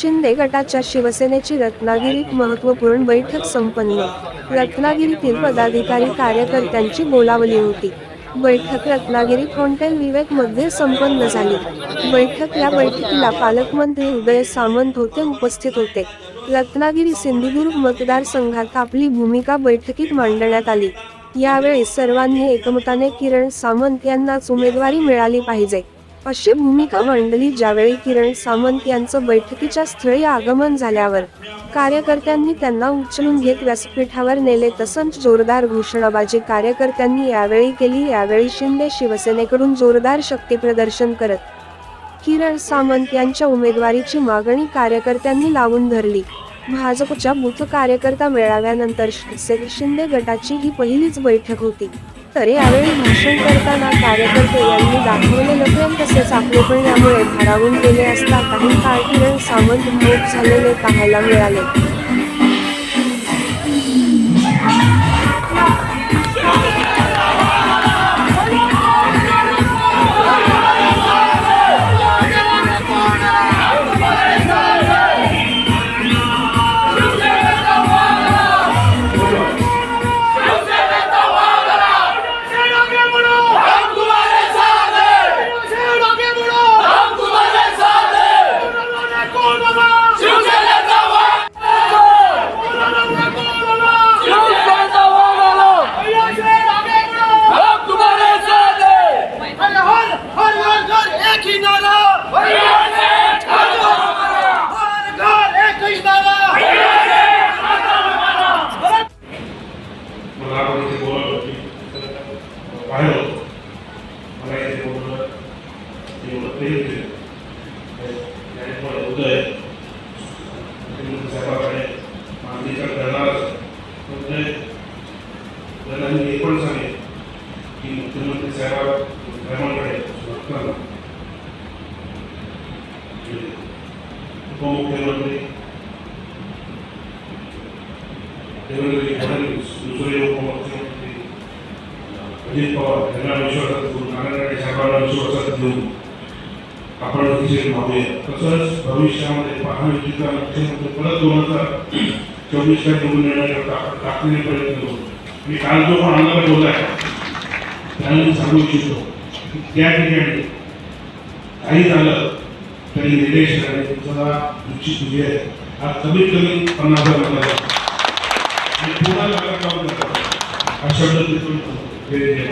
शिंदे गटाच्या शिवसेनेची रत्नागिरीत महत्त्वपूर्ण बैठक संपन्न. रत्नागिरीतील पदाधिकारी कार्यकर्त्यांची बोलावली होती. बैठक रत्नागिरीत हॉटेल विवेकमध्ये संपन्न झाली. बैठक या बैठकीला पालकमंत्री उदय सामंत होते उपस्थित होते. रत्नागिरी सिंधुदुर्ग मतदारसंघात आपली भूमिका बैठकीत मांडण्यात आली. यावेळी सर्वांनी एकमताने किरण सामंत यांनाच उमेदवारी मिळाली पाहिजे. अशी भूमिका मांडली ज्यावेळी किरण सामंत यांचं बैठकीच्या स्थळी आगमन झाल्यावर. कार्यकर्त्यांनी त्यांना उचलून घेत व्यासपीठावर नेले तसंच जोरदार घोषणाबाजी कार्यकर्त्यांनी यावेळी केली. यावेळी शिंदे शिवसेनेकडून जोरदार शक्तीप्रदर्शन करत किरण सामंत यांच्या उमेदवारीची मागणी कार्यकर्त्यांनी लावून धरली. भाजपच्या बूथ कार्यकर्ता मेळाव्यानंतर शिंदे गटाची ही पहिलीच बैठक होती. तर यावेळी भाषण करताना कार्यकर्ते यांनी दाखवले प्रेम तसेच आपले यामुळे भारावून गेले असता काही काळ किरण सामंत भाऊक झालेले पाहायला मिळाले. विश्वासात घेऊन नारायण साहेबांना विश्वासात घेऊन आपण अतिशय भावूया तसंच भविष्यामध्ये पाहणी जिल्हा मुख्यमंत्री परत दोन हजार चोवीसला निवडून येण्याकरता आपण ताकदीने प्रयत्न करू. मी काल जो पण आम्हाला बोललाय त्यांना मी सांगू इच्छितो. की त्या ठिकाणी काही झालं तरी निलेश राणे तुमचा तुमची विजय आहे हा कमीत कमी पन्नास हजार मतदार आणि पुन्हा नगरपालिका हा शब्द तिथून वेळ